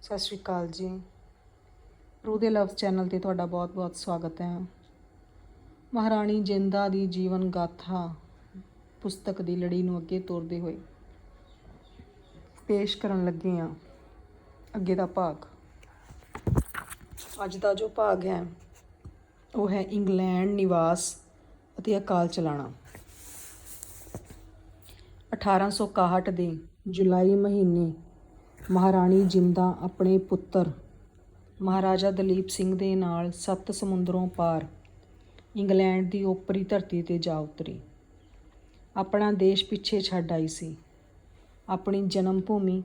ਸਤਿ ਸ਼੍ਰੀ ਅਕਾਲ ਜੀ। ਰੂ ਦੇ ਲਵਸ ਚੈਨਲ ਤੇ ਤੁਹਾਡਾ ਬਹੁਤ-ਬਹੁਤ ਸਵਾਗਤ ਹੈ। ਮਹਾਰਾਣੀ ਜਿੰਦਾ ਦੀ ਜੀਵਨ ਗਾਥਾ ਪੁਸਤਕ ਦੀ ਲੜੀ ਨੂੰ ਅੱਗੇ ਤੋਰਦੇ ਹੋਏ ਪੇਸ਼ ਕਰਨ ਲੱਗੇ ਹਾਂ। ਅੱਗੇ ਦਾ ਭਾਗ। ਅੱਜ ਦਾ ਜੋ ਭਾਗ ਹੈ, ਉਹ ਹੈ ਇੰਗਲੈਂਡ ਨਿਵਾਸ ਅਤੇ ਅਕਾਲ ਚਲਾਣਾ। 1861 ਦੇ ਜੁਲਾਈ ਮਹੀਨੇ ਮਹਾਰਾਣੀ ਜਿੰਦਾ ਆਪਣੇ ਪੁੱਤਰ। ਮਹਾਰਾਜਾ ਦਲੀਪ ਸਿੰਘ ਦੇ ਨਾਲ ਸੱਤ ਸਮੁੰਦਰੋਂ ਪਾਰ ਇੰਗਲੈਂਡ ਦੀ ਓਪਰੀ ਧਰਤੀ ਤੇ ਜਾ ਉਤਰੀ। ਆਪਣਾ ਦੇਸ਼ ਪਿੱਛੇ ਛੱਡ ਆਈ ਸੀ। ਆਪਣੀ ਜਨਮ ਭੂਮੀ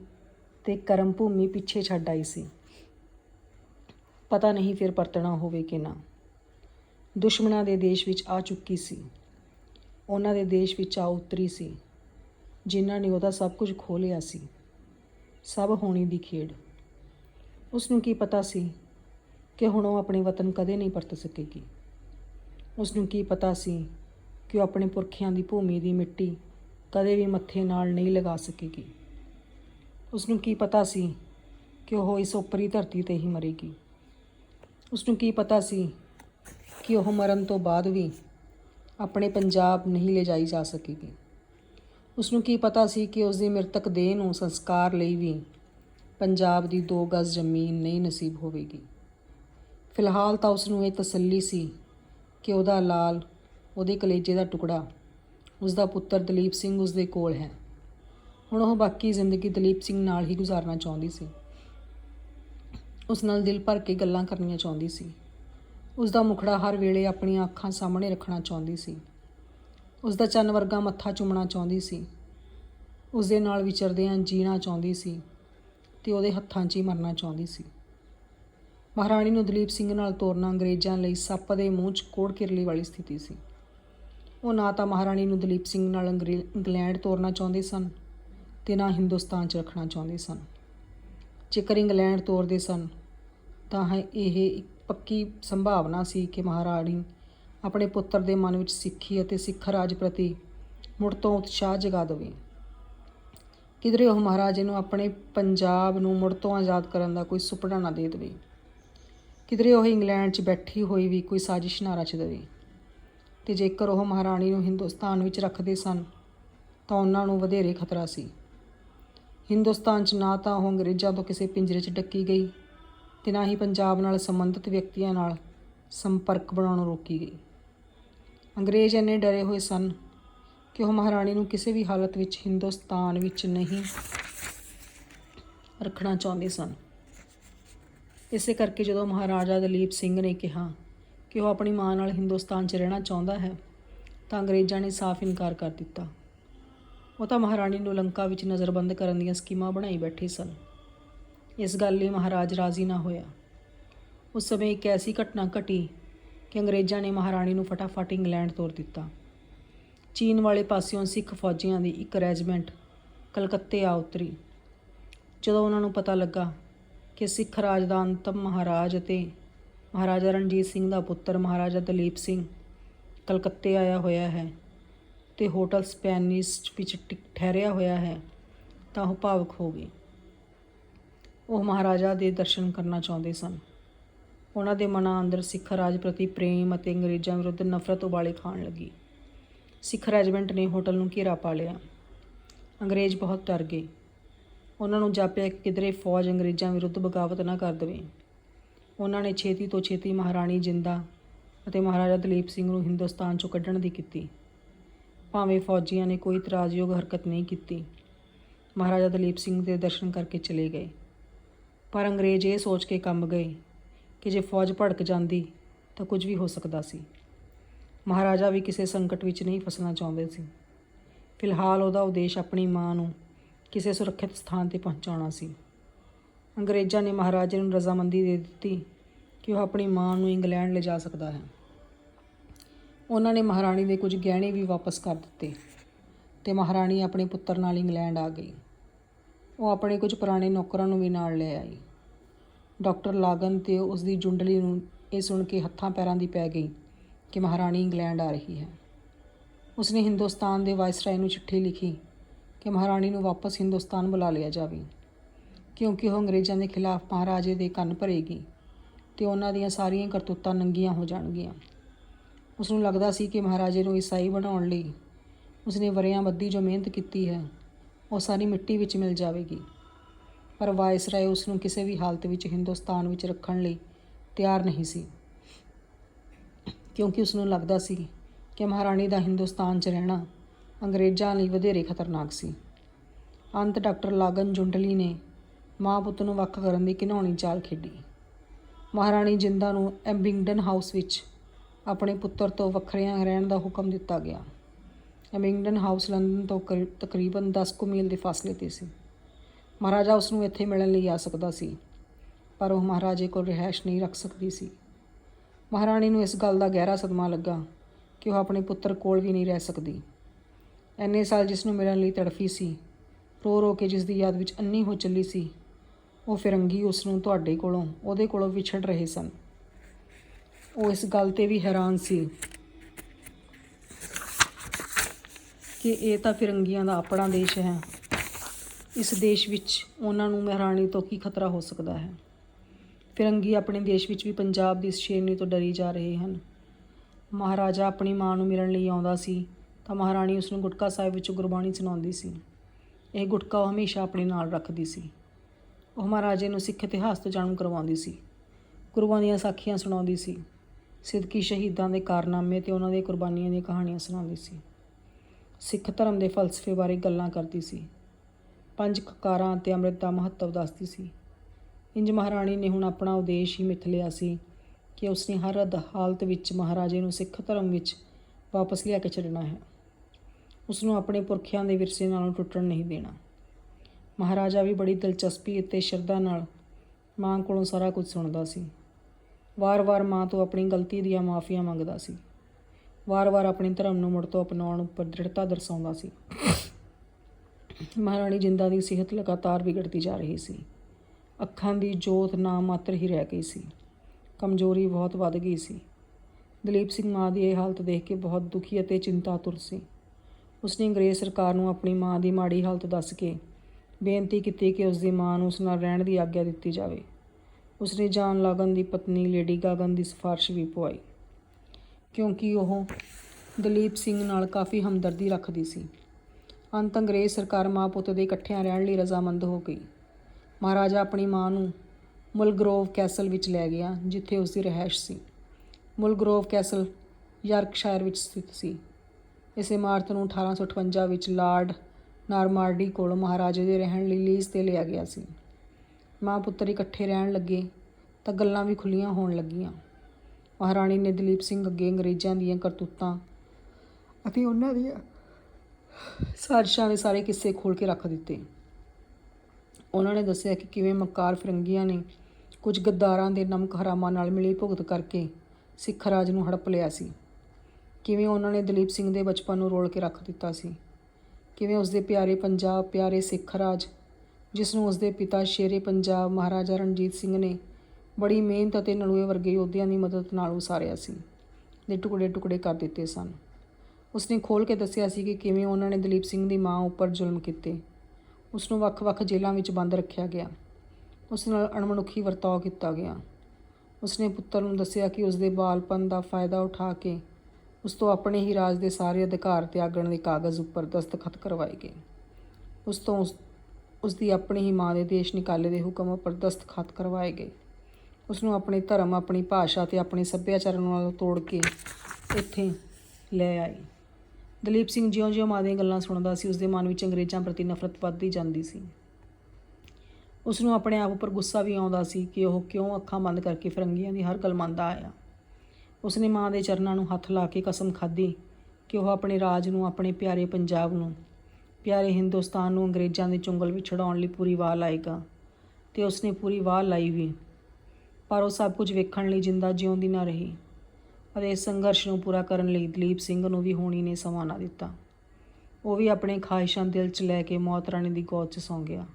ਤੇ ਕਰਮ ਭੂਮੀ ਪਿੱਛੇ ਛੱਡ ਆਈ ਸੀ। ਪਤਾ ਨਹੀਂ ਫਿਰ ਪਰਤਣਾ ਹੋਵੇ ਕਿ ਨਾ। ਦੁਸ਼ਮਣਾਂ ਦੇ ਦੇਸ਼ ਵਿੱਚ ਆ ਚੁੱਕੀ ਸੀ। ਉਹਨਾਂ ਦੇ ਦੇਸ਼ ਵਿੱਚ ਆ ਉਤਰੀ ਸੀ, ਜਿਨ੍ਹਾਂ ਨੇ ਉਹਦਾ ਸਭ ਕੁਝ ਖੋ ਲਿਆ ਸੀ। ਸਭ ਹੋਣੀ ਦੀ ਖੇਡ। ਉਸ ਨੂੰ ਕੀ ਪਤਾ ਸੀ ਕਿ ਹੁਣ ਉਹ ਆਪਣੇ ਵਤਨ ਕਦੇ ਨਹੀਂ ਪਰਤ ਸਕੇਗੀ? ਉਸ ਨੂੰ ਕੀ ਪਤਾ ਸੀ ਕਿ ਉਹ ਆਪਣੇ ਪੁਰਖਿਆਂ ਦੀ ਭੂਮੀ ਦੀ ਮਿੱਟੀ ਕਦੇ ਵੀ ਮੱਥੇ ਨਾਲ ਨਹੀਂ ਲਗਾ ਸਕੇਗੀ? ਉਸ ਨੂੰ ਕੀ ਪਤਾ ਸੀ ਕਿ ਉਹ ਇਸ ਉੱਪਰੀ ਧਰਤੀ ਤੇ ਹੀ ਮਰੇਗੀ? ਉਸ ਨੂੰ ਕੀ ਪਤਾ ਸੀ ਕਿ ਉਹ ਮਰਨ ਤੋਂ ਬਾਅਦ ਵੀ ਆਪਣੇ ਪੰਜਾਬ ਨਹੀਂ ਲਿਜਾਈ ਜਾ ਸਕੇਗੀ? ਉਸ ਨੂੰ ਕੀ ਪਤਾ ਸੀ ਕਿ ਉਸ ਦੀ ਮ੍ਰਿਤਕ ਦੇਹ ਨੂੰ ਸੰਸਕਾਰ ਲਈ ਵੀ ਪੰਜਾਬ ਦੀ 2 ਗਜ਼ ਜ਼ਮੀਨ ਨਹੀਂ ਨਸੀਬ ਹੋਵੇਗੀ। ਫਿਲਹਾਲ ਤਾਂ ਉਸ ਨੂੰ ਇਹ ਤਸੱਲੀ ਸੀ ਕਿ ਉਹਦਾ ਲਾਲ, ਉਹਦੇ ਕਲੇਜੇ ਦਾ ਟੁਕੜਾ ਉਸ ਦਾ ਪੁੱਤਰ ਦਲੀਪ ਸਿੰਘ ਉਸ ਦੇ ਕੋਲ ਹੈ। ਹੁਣ ਉਹ ਬਾਕੀ ਜ਼ਿੰਦਗੀ ਦਲੀਪ ਸਿੰਘ ਨਾਲ ਹੀ ਗੁਜ਼ਾਰਨਾ ਚਾਹੁੰਦੀ ਸੀ। ਉਸ ਨਾਲ ਦਿਲ ਭਰ ਕੇ ਗੱਲਾਂ ਕਰਨੀਆਂ ਚਾਹੁੰਦੀ ਸੀ। ਉਸ ਦਾ ਮੁਖੜਾ ਹਰ ਵੇਲੇ ਆਪਣੀਆਂ ਅੱਖਾਂ ਸਾਹਮਣੇ ਰੱਖਣਾ ਚਾਹੁੰਦੀ ਸੀ। ਉਸ ਦਾ ਚੰਨ ਵਰਗਾ ਮੱਥਾ ਚੁੰਮਣਾ ਚਾਹੁੰਦੀ ਸੀ। ਉਸ ਦੇ ਨਾਲ ਵਿਚਰਦਿਆਂ ਜੀਣਾ ਚਾਹੁੰਦੀ ਸੀ ਤੇ ਉਹਦੇ ਹੱਥਾਂ 'ਚ ਹੀ ਮਰਨਾ ਚਾਹੁੰਦੀ ਸੀ। ਮਹਾਰਾਣੀ ਨੂੰ ਦਲੀਪ ਸਿੰਘ ਨਾਲ ਤੋਰਨਾ ਅੰਗਰੇਜ਼ਾਂ ਲਈ ਸੱਪ ਦੇ ਮੂੰਹ 'ਚ ਕੋੜ ਕਿਰਲੀ ਵਾਲੀ ਸਥਿਤੀ ਸੀ। ਉਹ ਨਾ ਤਾਂ ਮਹਾਰਾਣੀ ਨੂੰ ਦਲੀਪ ਸਿੰਘ ਨਾਲ ਅੰਗਰੇ- ਇੰਗਲੈਂਡ ਤੋਰਨਾ ਚਾਹੁੰਦੇ ਸਨ ਤੇ ਨਾ ਹਿੰਦੁਸਤਾਨ 'ਚ ਰੱਖਣਾ ਚਾਹੁੰਦੇ ਸਨ। ਜੇਕਰ ਇੰਗਲੈਂਡ ਤੋਰਦੇ ਸਨ ਤਾਂ ਇਹ ਇੱਕ ਪੱਕੀ ਸੰਭਾਵਨਾ ਸੀ ਕਿ ਮਹਾਰਾਣੀ ਆਪਣੇ ਪੁੱਤਰ ਦੇ ਮਨ ਵਿੱਚ ਸਿੱਖੀ ਅਤੇ ਸਿੱਖ ਰਾਜ ਪ੍ਰਤੀ ਮੁੜ ਤੋਂ ਉਤਸ਼ਾਹ ਜਗਾ ਦੇਵੇ। ਕਿਧਰੇ ਉਹ ਮਹਾਰਾਜੇ ਨੂੰ ਆਪਣੇ ਪੰਜਾਬ ਨੂੰ ਮੁੜ ਤੋਂ ਆਜ਼ਾਦ ਕਰਨ ਦਾ ਕੋਈ ਸੁਪਨਾ ਨਾ ਦੇ ਦੇਵੇ। ਕਿਧਰੇ ਉਹ ਇੰਗਲੈਂਡ 'ਚ ਬੈਠੀ ਹੋਈ ਵੀ ਕੋਈ ਸਾਜ਼ਿਸ਼ ਨਾ ਰਚ ਦੇਵੇ। ਤੇ ਜੇਕਰ ਉਹ ਮਹਾਰਾਣੀ ਨੂੰ ਹਿੰਦੁਸਤਾਨ ਵਿੱਚ ਰੱਖਦੇ ਸਨ, ਤਾਂ ਉਹਨਾਂ ਨੂੰ ਵਧੇਰੇ ਖਤਰਾ ਸੀ। ਹਿੰਦੁਸਤਾਨ 'ਚ ਨਾ ਤਾਂ ਉਹ ਅੰਗਰੇਜ਼ਾਂ ਤੋਂ ਕਿਸੇ ਪਿੰਜਰੇ 'ਚ ਡੱਕੀ ਗਈ ਤੇ ਨਾ ਹੀ ਪੰਜਾਬ ਨਾਲ ਸੰਬੰਧਿਤ ਵਿਅਕਤੀਆਂ ਨਾਲ ਸੰਪਰਕ ਬਣਾਉਣੋਂ ਰੋਕੀ ਗਈ। ਅੰਗਰੇਜ਼ ਇੰਨੇ ਡਰੇ ਹੋਏ ਸਨ ਕਿ ਉਹ ਮਹਾਰਾਣੀ ਨੂੰ ਕਿਸੇ ਵੀ ਹਾਲਤ ਵਿੱਚ ਹਿੰਦੁਸਤਾਨ ਵਿੱਚ ਨਹੀਂ ਰੱਖਣਾ ਚਾਹੁੰਦੇ ਸਨ। ਇਸੇ ਕਰਕੇ ਜਦੋਂ ਮਹਾਰਾਜਾ ਦਲੀਪ ਸਿੰਘ ਨੇ ਕਿਹਾ ਕਿ ਉਹ ਆਪਣੀ ਮਾਂ ਨਾਲ ਹਿੰਦੁਸਤਾਨ 'ਚ ਰਹਿਣਾ ਚਾਹੁੰਦਾ ਹੈ, ਤਾਂ ਅੰਗਰੇਜ਼ਾਂ ਨੇ ਸਾਫ਼ ਇਨਕਾਰ ਕਰ ਦਿੱਤਾ। ਉਹ ਤਾਂ ਮਹਾਰਾਣੀ ਨੂੰ ਲੰਕਾ ਵਿੱਚ ਨਜ਼ਰਬੰਦ ਕਰਨ ਦੀਆਂ ਸਕੀਮਾਂ ਬਣਾਈ ਬੈਠੇ ਸਨ। ਇਸ ਗੱਲ ਲਈ ਮਹਾਰਾਜ ਰਾਜ਼ੀ ਨਾ ਹੋਇਆ। ਉਸ ਸਮੇਂ ਇੱਕ ਐਸੀ ਘਟਨਾ ਘਟੀ ਕਿ ਅੰਗਰੇਜ਼ਾਂ ਨੇ ਮਹਾਰਾਣੀ ਨੂੰ ਫਟਾਫਟ ਇੰਗਲੈਂਡ ਤੋਰ ਦਿੱਤਾ। ਚੀਨ ਵਾਲੇ ਪਾਸਿਓਂ ਸਿੱਖ ਫੌਜੀਆਂ ਦੀ ਇੱਕ ਰੈਜੀਮੈਂਟ ਕਲਕੱਤੇ ਆ ਉਤਰੀ। ਜਦੋਂ ਉਹਨਾਂ ਨੂੰ ਪਤਾ ਲੱਗਾ ਕਿ ਸਿੱਖ ਰਾਜ ਦਾ ਅੰਤਮ ਮਹਾਰਾਜ ਅਤੇ ਮਹਾਰਾਜਾ ਰਣਜੀਤ ਸਿੰਘ ਦਾ ਪੁੱਤਰ ਮਹਾਰਾਜਾ ਦਲੀਪ ਸਿੰਘ ਕਲਕੱਤੇ ਆਇਆ ਹੋਇਆ ਹੈ ਤੇ ਹੋਟਲ ਸਪੈਨਿਸ ਵਿੱਚ ਟਿਕ ਠਹਿਰਿਆ ਹੋਇਆ ਹੈ, ਤਾਂ ਉਹ ਭਾਵਕ ਹੋ ਗਏ ਉਹ ਮਹਾਰਾਜਾ ਦੇ ਦਰਸ਼ਨ ਕਰਨਾ ਚਾਹੁੰਦੇ ਸਨ। ਉਹਨਾਂ ਦੇ ਮਨਾਂ ਅੰਦਰ ਸਿੱਖ ਰਾਜ ਪ੍ਰਤੀ ਪ੍ਰੇਮ ਅਤੇ ਅੰਗਰੇਜ਼ਾਂ ਵਿਰੁੱਧ ਨਫ਼ਰਤ ਉਬਾਲੇ ਖਾਣ ਲੱਗੀ। ਸਿੱਖ ਰੈਜੀਮੈਂਟ ਨੇ ਹੋਟਲ ਨੂੰ ਘੇਰਾ ਪਾ ਲਿਆ। ਅੰਗਰੇਜ਼ ਬਹੁਤ ਡਰ ਗਏ। ਉਹਨਾਂ ਨੂੰ ਜਾਪਿਆ ਕਿ ਕਿਧਰੇ ਫੌਜ ਅੰਗਰੇਜ਼ਾਂ ਵਿਰੁੱਧ ਬਗਾਵਤ ਨਾ ਕਰ ਦੇਵੇ। ਉਹਨਾਂ ਨੇ ਛੇਤੀ ਤੋਂ ਛੇਤੀ ਮਹਾਰਾਣੀ ਜਿੰਦਾ ਅਤੇ ਮਹਾਰਾਜਾ ਦਲੀਪ ਸਿੰਘ ਨੂੰ ਹਿੰਦੁਸਤਾਨ ਚੋਂ ਕੱਢਣ ਦੀ ਕੀਤੀ। ਭਾਵੇਂ ਫੌਜੀਆਂ ਨੇ ਕੋਈ ਇਤਰਾਜ਼ਯੋਗ ਹਰਕਤ ਨਹੀਂ ਕੀਤੀ, ਮਹਾਰਾਜਾ ਦਲੀਪ ਸਿੰਘ ਦੇ ਦਰਸ਼ਨ ਕਰਕੇ ਚਲੇ ਗਏ। ਪਰ ਅੰਗਰੇਜ਼ ਇਹ ਸੋਚ ਕੇ ਕੰਬ ਗਏ ਕਿ ਜੇ ਫੌਜ ਭੜਕ ਜਾਂਦੀ ਤਾਂ ਕੁਝ ਵੀ ਹੋ ਸਕਦਾ ਸੀ। ਮਹਾਰਾਜਾ ਵੀ ਕਿਸੇ ਸੰਕਟ ਵਿੱਚ ਨਹੀਂ ਫਸਣਾ ਚਾਹੁੰਦੇ ਸੀ। ਫਿਲਹਾਲ ਉਹਦਾ ਉਦੇਸ਼ ਆਪਣੀ ਮਾਂ ਨੂੰ ਕਿਸੇ ਸੁਰੱਖਿਅਤ ਸਥਾਨ ਤੇ ਪਹੁੰਚਾਉਣਾ ਸੀ। ਅੰਗਰੇਜ਼ਾਂ ਨੇ ਮਹਾਰਾਜੇ ਨੂੰ ਰਜ਼ਾਮੰਦੀ ਦੇ ਦਿੱਤੀ ਕਿ ਉਹ ਆਪਣੀ ਮਾਂ ਨੂੰ ਇੰਗਲੈਂਡ ਲਿਜਾ ਸਕਦਾ ਹੈ। ਉਹਨਾਂ ਨੇ ਮਹਾਰਾਣੀ ਦੇ ਕੁਝ ਗਹਿਣੇ ਵੀ ਵਾਪਸ ਕਰ ਦਿੱਤੇ ਤੇ ਮਹਾਰਾਣੀ ਆਪਣੇ ਪੁੱਤਰ ਨਾਲ ਇੰਗਲੈਂਡ ਆ ਗਈ। ਉਹ ਆਪਣੇ ਕੁਝ ਪੁਰਾਣੇ ਨੌਕਰਾਂ ਨੂੰ ਵੀ ਨਾਲ ਲੈ ਆਈ। ਡਾਕਟਰ ਲਾਗਨ ਤੇ ਉਸ ਦੀ ਜੁੰਡਲੀ ਨੂੰ ਇਹ ਸੁਣ ਕੇ ਹੱਥਾਂ ਪੈਰਾਂ ਦੀ ਪੈ ਗਈ ਕਿ ਮਹਾਰਾਣੀ ਇੰਗਲੈਂਡ ਆ ਰਹੀ ਹੈ। ਉਸਨੇ ਹਿੰਦੁਸਤਾਨ ਦੇ ਵਾਇਸਰਾਏ ਨੂੰ ਚਿੱਠੀ ਲਿਖੀ ਕਿ ਮਹਾਰਾਣੀ ਨੂੰ ਵਾਪਸ ਹਿੰਦੁਸਤਾਨ ਬੁਲਾ ਲਿਆ ਜਾਵੇ। ਕਿਉਂਕਿ ਉਹ ਅੰਗਰੇਜ਼ਾਂ ਦੇ ਖਿਲਾਫ ਮਹਾਰਾਜੇ ਦੇ ਕੰਨ ਭਰੇਗੀ ਤੇ ਉਹਨਾਂ ਦੀਆਂ ਸਾਰੀਆਂ ਕਰਤੂਤਾਂ ਨੰਗੀਆਂ ਹੋ ਜਾਣਗੀਆਂ। ਉਸ ਨੂੰ ਲੱਗਦਾ ਸੀ ਕਿ ਮਹਾਰਾਜੇ ਨੂੰ ਈਸਾਈ ਬਣਾਉਣ ਲਈ ਉਸਨੇ ਵਰਿਆਂ ਬੱਧੀ ਜੋ ਮਿਹਨਤ ਕੀਤੀ ਹੈ, ਉਹ ਸਾਰੀ ਮਿੱਟੀ ਵਿੱਚ ਮਿਲ ਜਾਵੇਗੀ। ਪਰ ਵਾਇਸਰਾਏ ਉਸ ਨੂੰ ਕਿਸੇ ਵੀ ਹਾਲਤ ਵਿੱਚ ਹਿੰਦੁਸਤਾਨ ਵਿੱਚ ਰੱਖਣ ਲਈ ਤਿਆਰ ਨਹੀਂ ਸੀ। ਕਿਉਂਕਿ ਉਸ ਨੂੰ ਲੱਗਦਾ ਸੀ ਕਿ ਮਹਾਰਾਣੀ ਦਾ ਹਿੰਦੁਸਤਾਨ 'ਚ ਰਹਿਣਾ ਅੰਗਰੇਜ਼ਾਂ ਲਈ ਵਧੇਰੇ ਖਤਰਨਾਕ ਸੀ। ਅੰਤ ਡਾਕਟਰ ਲਾਗਨ ਜੁੰਡਲੀ ਨੇ ਮਾਂ ਪੁੱਤ ਨੂੰ ਵੱਖ ਕਰਨ ਦੀ ਘਿਨੌਣੀ ਚਾਲ ਖੇਡੀ। ਮਹਾਰਾਣੀ ਜਿੰਦਾ ਨੂੰ ਐਮਬਿੰਗਡਨ ਹਾਊਸ ਵਿੱਚ ਆਪਣੇ ਪੁੱਤਰ ਤੋਂ ਵੱਖਰਿਆਂ ਰਹਿਣ ਦਾ ਹੁਕਮ ਦਿੱਤਾ ਗਿਆ। ਐਮਿੰਗਡਨ ਹਾਊਸ ਲੰਡਨ ਤੋਂ ਕਰੀ- ਤਕਰੀਬਨ 10 ਕੁ ਮੀਲ ਦੇ ਫਾਸਲੇ ਤੇ ਸੀ। ਮਹਾਰਾਜਾ ਉਸ ਨੂੰ ਇੱਥੇ ਮਿਲਣ ਲਈ ਆ ਸਕਦਾ ਸੀ, ਪਰ ਉਹ ਮਹਾਰਾਜੇ ਕੋਲ ਰਿਹਾਇਸ਼ ਨਹੀਂ ਰੱਖ ਸਕਦੀ ਸੀ। ਮਹਾਰਾਣੀ ਨੂੰ ਇਸ ਗੱਲ ਦਾ ਗਹਿਰਾ ਸਦਮਾ ਲੱਗਾ ਕਿ ਉਹ ਆਪਣੇ ਪੁੱਤਰ ਕੋਲ ਵੀ ਨਹੀਂ ਰਹਿ ਸਕਦੀ। ਐਨੇ ਸਾਲ ਜਿਸ ਨੂੰ ਮਿਲਣ ਲਈ ਤੜਫੀ ਸੀ, ਰੋ ਰੋ ਕੇ ਜਿਸ ਦੀ ਯਾਦ ਵਿੱਚ ਅੰਨੀ ਹੋ ਚੱਲੀ ਸੀ, ਉਹ ਫਿਰੰਗੀ ਉਸ ਨੂੰ ਤੁਹਾਡੇ ਕੋਲੋਂ, ਉਹਦੇ ਕੋਲੋਂ ਵਿਛੜ ਰਹੇ ਸਨ। ਉਹ ਇਸ ਗੱਲ ਤੇ ਵੀ ਹੈਰਾਨ ਸੀ ਕਿ ਇਹ ਤਾਂ ਫਿਰੰਗੀਆਂ ਦਾ ਆਪਣਾ ਦੇਸ਼ ਹੈ। ਇਸ ਦੇਸ਼ ਵਿੱਚ ਉਹਨਾਂ ਨੂੰ ਮਹਾਰਾਣੀ ਤੋਂ ਕੀ ਖਤਰਾ ਹੋ ਸਕਦਾ ਹੈ? ਫਿਰੰਗੀ ਆਪਣੇ ਦੇਸ਼ ਵਿੱਚ ਵੀ ਪੰਜਾਬ ਦੀ ਇਸ ਸ਼ੇਰਨੀ ਤੋਂ ਡਰੀ ਜਾ ਰਹੇ ਹਨ। ਮਹਾਰਾਜਾ ਆਪਣੀ ਮਾਂ ਨੂੰ ਮਿਲਣ ਲਈ ਆਉਂਦਾ ਸੀ, ਤਾਂ ਮਹਾਰਾਣੀ ਉਸ ਨੂੰ ਗੁਟਕਾ ਸਾਹਿਬ ਵਿੱਚ ਗੁਰਬਾਣੀ ਸੁਣਾਉਂਦੀ ਸੀ। ਇਹ ਗੁਟਕਾ ਉਹ ਹਮੇਸ਼ਾ ਆਪਣੇ ਨਾਲ ਰੱਖਦੀ ਸੀ। ਉਹ ਮਹਾਰਾਜੇ ਨੂੰ ਸਿੱਖ ਇਤਿਹਾਸ ਤੋਂ ਜਾਣੂ ਕਰਵਾਉਂਦੀ ਸੀ। ਗੁਰੂਆਂ ਦੀਆਂ ਸਾਖੀਆਂ ਸੁਣਾਉਂਦੀ ਸੀ। ਸਿੱਧਕੀ ਸ਼ਹੀਦਾਂ ਦੇ ਕਾਰਨਾਮੇ ਤੇ ਉਹਨਾਂ ਦੀਆਂ ਕੁਰਬਾਨੀਆਂ ਦੀਆਂ ਕਹਾਣੀਆਂ ਸੁਣਾਉਂਦੀ ਸੀ। ਸਿੱਖ ਧਰਮ ਦੇ ਫਲਸਫੇ ਬਾਰੇ ਗੱਲਾਂ ਕਰਦੀ ਸੀ। ਪੰਜ ਖਕਾਰਾਂ ਅਤੇ ਅੰਮ੍ਰਿਤ ਦਾ ਮਹੱਤਵ ਦੱਸਦੀ ਸੀ। ਇੰਜ ਮਹਾਰਾਣੀ ਨੇ ਹੁਣ ਆਪਣਾ ਉਦੇਸ਼ ਹੀ ਮਿਥ ਲਿਆ ਸੀ ਕਿ ਉਸਨੇ ਹਰ ਅਦ- ਹਾਲਤ ਵਿੱਚ ਮਹਾਰਾਜੇ ਨੂੰ ਸਿੱਖ ਧਰਮ ਵਿੱਚ ਵਾਪਸ ਲਿਆ ਕੇ ਛੱਡਣਾ ਹੈ। ਉਸ ਨੂੰ ਆਪਣੇ ਪੁਰਖਿਆਂ ਦੇ ਵਿਰਸੇ ਨਾਲੋਂ ਟੁੱਟਣ ਨਹੀਂ ਦੇਣਾ। ਮਹਾਰਾਜਾ ਵੀ ਬੜੀ ਦਿਲਚਸਪੀ ਅਤੇ ਸ਼ਰਧਾ ਨਾਲ ਮਾਂ ਕੋਲੋਂ ਸਾਰਾ ਕੁਝ ਸੁਣਦਾ ਸੀ। ਵਾਰ-ਵਾਰ ਮਾਂ ਤੋਂ ਆਪਣੀ ਗਲਤੀ ਦੀਆਂ ਮਾਫੀਆਂ ਮੰਗਦਾ ਸੀ। ਵਾਰ-ਵਾਰ ਆਪਣੇ ਧਰਮ ਨੂੰ ਮੁੜ ਤੋਂ ਅਪਣਾਉਣ ਉੱਪਰ ਦ੍ਰਿੜਤਾ ਦਰਸਾਉਂਦਾ ਸੀ। ਮਹਾਰਾਣੀ ਜਿੰਦਾ ਦੀ ਸਿਹਤ ਲਗਾਤਾਰ ਵਿਗੜਦੀ ਜਾ ਰਹੀ ਸੀ। ਅੱਖਾਂ ਦੀ ਜੋਤ ਨਾ ਮਾਤਰ ਹੀ ਰਹਿ ਗਈ ਸੀ। ਕਮਜ਼ੋਰੀ ਬਹੁਤ ਵੱਧ ਗਈ ਸੀ। ਦਲੀਪ ਸਿੰਘ ਮਾਂ ਦੀ ਇਹ ਹਾਲਤ ਦੇਖ ਕੇ ਬਹੁਤ ਦੁਖੀ ਅਤੇ ਚਿੰਤਾਤੁਰ ਸੀ। ਉਸਨੇ ਅੰਗਰੇਜ਼ ਸਰਕਾਰ ਨੂੰ ਆਪਣੀ ਮਾਂ ਦੀ ਮਾੜੀ ਹਾਲਤ ਦੱਸ ਕੇ ਬੇਨਤੀ ਕੀਤੀ ਕਿ ਉਸ ਦੀ ਮਾਂ ਨੂੰ ਉਸ ਨਾਲ ਰਹਿਣ ਦੀ ਆਗਿਆ ਦਿੱਤੀ ਜਾਵੇ। ਉਸਨੇ ਜਾਨ ਲਾਗਨ ਦੀ ਪਤਨੀ ਲੇਡੀ ਗਾਗਨ ਦੀ ਸਿਫਾਰਿਸ਼ ਵੀ ਪਵਾਈ ਕਿਉਂਕਿ ਉਹ ਦਲੀਪ ਸਿੰਘ ਨਾਲ ਕਾਫੀ ਹਮਦਰਦੀ ਰੱਖਦੀ ਸੀ। ਅੰਤ ਅੰਗਰੇਜ਼ ਸਰਕਾਰ ਮਾਂ ਪੁੱਤ ਦੇ ਇਕੱਠਿਆਂ ਰਹਿਣ ਲਈ ਰਜ਼ਾਮੰਦ ਹੋ ਗਈ। ਮਹਾਰਾਜਾ ਆਪਣੀ ਮਾਂ ਨੂੰ ਮੁਲਗਰੋਵ ਕੈਸਲ ਵਿੱਚ ਲੈ ਗਿਆ, ਜਿੱਥੇ ਉਸ ਦੀ ਰਿਹਾਇਸ਼ ਸੀ। ਮੁਲਗਰੋਵ ਕੈਸਲ ਯਾਰਕਸ਼ਾਇਰ ਵਿੱਚ ਸਥਿਤ ਸੀ। ਇਸ ਇਮਾਰਤ ਨੂੰ 1858 ਵਿੱਚ ਲਾਰਡ ਨਾਰਮਾਰਡੀ ਕੋਲੋਂ ਮਹਾਰਾਜੇ ਦੇ ਰਹਿਣ ਲਈ ਲੀਜ਼ ਤੇ ਲਿਆ ਗਿਆ ਸੀ। ਮਾਂ ਪੁੱਤਰ ਇਕੱਠੇ ਰਹਿਣ ਲੱਗੇ ਤਾਂ ਗੱਲਾਂ ਵੀ ਖੁੱਲੀਆਂ ਹੋਣ ਲੱਗੀਆਂ। ਮਹਾਰਾਣੀ ਨੇ ਦਲੀਪ ਸਿੰਘ ਅੱਗੇ ਅੰਗਰੇਜ਼ਾਂ ਦੀਆਂ ਕਰਤੂਤਾਂ ਅਤੇ ਉਹਨਾਂ ਦੀਆਂ ਸਾਜ਼ਿਸ਼ਾਂ ਨੇ ਸਾਰੇ ਕਿੱਸੇ ਖੋਲ ਕੇ ਰੱਖ ਦਿੱਤੇ। ਉਹਨਾਂ ਨੇ ਦੱਸਿਆ ਕਿ ਕਿਵੇਂ ਮਕਾਰ ਫਿਰੰਗੀਆਂ ਨੇ ਕੁਝ ਗੱਦਾਰਾਂ ਦੇ ਨਮਕ ਹਰਾਮਾਂ ਨਾਲ ਮਿਲੀ ਭੁਗਤ ਕਰਕੇ ਸਿੱਖ ਰਾਜ ਨੂੰ ਹੜਪ ਲਿਆ ਸੀ। ਕਿਵੇਂ ਉਹਨਾਂ ਨੇ ਦਲੀਪ ਸਿੰਘ ਦੇ ਬਚਪਨ ਨੂੰ ਰੋਲ ਕੇ ਰੱਖ ਦਿੱਤਾ ਸੀ। ਕਿਵੇਂ ਉਸਦੇ ਪਿਆਰੇ ਪੰਜਾਬ, ਪਿਆਰੇ ਸਿੱਖ ਰਾਜ, ਜਿਸ ਨੂੰ ਉਸਦੇ ਪਿਤਾ ਸ਼ੇਰੇ ਪੰਜਾਬ ਮਹਾਰਾਜਾ ਰਣਜੀਤ ਸਿੰਘ ਨੇ ਬੜੀ ਮਿਹਨਤ ਅਤੇ ਨਲੂਏ ਵਰਗੇ ਯੋਧਿਆਂ ਦੀ ਮਦਦ ਨਾਲ ਉਸਾਰਿਆ ਸੀ, ਦੇ ਟੁਕੜੇ ਟੁਕੜੇ ਕਰ ਦਿੱਤੇ ਸਨ। ਉਸਨੇ ਖੋਲ ਕੇ ਦੱਸਿਆ ਸੀ ਕਿ ਕਿਵੇਂ ਉਹਨਾਂ ਨੇ ਦਲੀਪ ਸਿੰਘ ਦੀ ਮਾਂ ਉੱਪਰ ਜ਼ੁਲਮ ਕੀਤੇ। ਉਸ ਨੂੰ ਵੱਖ-ਵੱਖ ਜੇਲ੍ਹਾਂ ਵਿੱਚ ਬੰਦ ਰੱਖਿਆ ਗਿਆ। ਉਸ ਨਾਲ ਅਣਮਨੁੱਖੀ ਵਰਤਾਓ ਕੀਤਾ ਗਿਆ। ਉਸਨੇ ਪੁੱਤਰ ਨੂੰ ਦੱਸਿਆ ਕਿ ਉਸਦੇ ਬਾਲਪਨ ਦਾ ਫਾਇਦਾ ਉਠਾ ਕੇ ਉਸ ਤੋਂ ਆਪਣੇ ਹੀ ਰਾਜ ਦੇ ਸਾਰੇ ਅਧਿਕਾਰ ਤਿਆਗਣ ਦੇ ਕਾਗਜ਼ ਉੱਪਰ ਦਸਤਖਤ ਕਰਵਾਏ ਗਏ। ਉਸ ਤੋਂ ਉਸ ਦੀ ਆਪਣੀ ਹੀ ਮਾਂ ਦੇ ਦੇਸ਼ ਨਿਕਾਲੇ ਦੇ ਹੁਕਮ ਉੱਪਰ ਦਸਤਖਤ ਕਰਵਾਏ ਗਏ। ਉਸ ਨੂੰ ਆਪਣੇ ਧਰਮ, ਆਪਣੀ ਭਾਸ਼ਾ ਤੇ ਆਪਣੇ ਸੱਭਿਆਚਾਰ ਨਾਲ ਤੋੜ ਕੇ ਇੱਥੇ ਲੈ ਆਈ ਦਲੀਪ ਸਿੰਘ ਜਿਉਂ-ਜਿਉਂ ਮਾਂ ਦੀਆਂ ਗੱਲਾਂ ਸੁਣਦਾ ਸੀ ਉਸ ਦੇ ਮਨ ਵਿੱਚ ਅੰਗਰੇਜ਼ਾਂ ਪ੍ਰਤੀ ਨਫ਼ਰਤ ਵੱਧਦੀ ਜਾਂਦੀ ਸੀ। ਉਸ ਨੂੰ ਆਪਣੇ ਆਪ ਉੱਪਰ ਗੁੱਸਾ ਵੀ ਆਉਂਦਾ ਸੀ ਕਿ ਉਹ ਕਿਉਂ ਅੱਖਾਂ ਬੰਦ ਕਰਕੇ ਫਿਰੰਗੀਆਂ ਦੀ ਹਰ ਗੱਲ ਮੰਨਦਾ ਆਇਆ। ਉਸਨੇ ਮਾਂ ਦੇ ਚਰਨਾਂ ਨੂੰ ਹੱਥ ਲਾ ਕੇ ਕਸਮ ਖਾਧੀ ਕਿ ਉਹ ਆਪਣੇ ਰਾਜ ਨੂੰ, ਆਪਣੇ ਪਿਆਰੇ ਪੰਜਾਬ ਨੂੰ, ਪਿਆਰੇ ਹਿੰਦੁਸਤਾਨ ਨੂੰ ਅੰਗਰੇਜ਼ਾਂ ਦੇ ਚੁੰਗਲ ਵਿੱਚ ਛਡਾਉਣ ਲਈ ਪੂਰੀ ਵਾਹ ਲਾਏਗਾ। ਤੇ ਉਸਨੇ ਪੂਰੀ ਵਾਹ ਲਾਈ ਵੀ, ਪਰ ਉਹ ਸਭ ਕੁਝ ਵੇਖਣ ਲਈ ਜਿੰਦਾ ਜਿਉਂਦੀ ਨਾ ਰਹੀ। ਅਤੇ ਇਸ ਸੰਘਰਸ਼ ਨੂੰ ਪੂਰਾ ਕਰਨ ਲਈ ਦਲੀਪ ਸਿੰਘ ਨੂੰ ਵੀ ਹੋਣੀ ਨੇ ਸਮਾਂ ਨਾ ਦਿੱਤਾ। ਉਹ ਵੀ ਆਪਣੇ ਖਾਹਿਸ਼ਾਂ ਦਿਲ 'ਚ ਲੈ ਕੇ ਮੌਤ ਰਾਣੀ ਦੀ ਗੋਦ 'ਚ ਸੌਂ ਗਿਆ।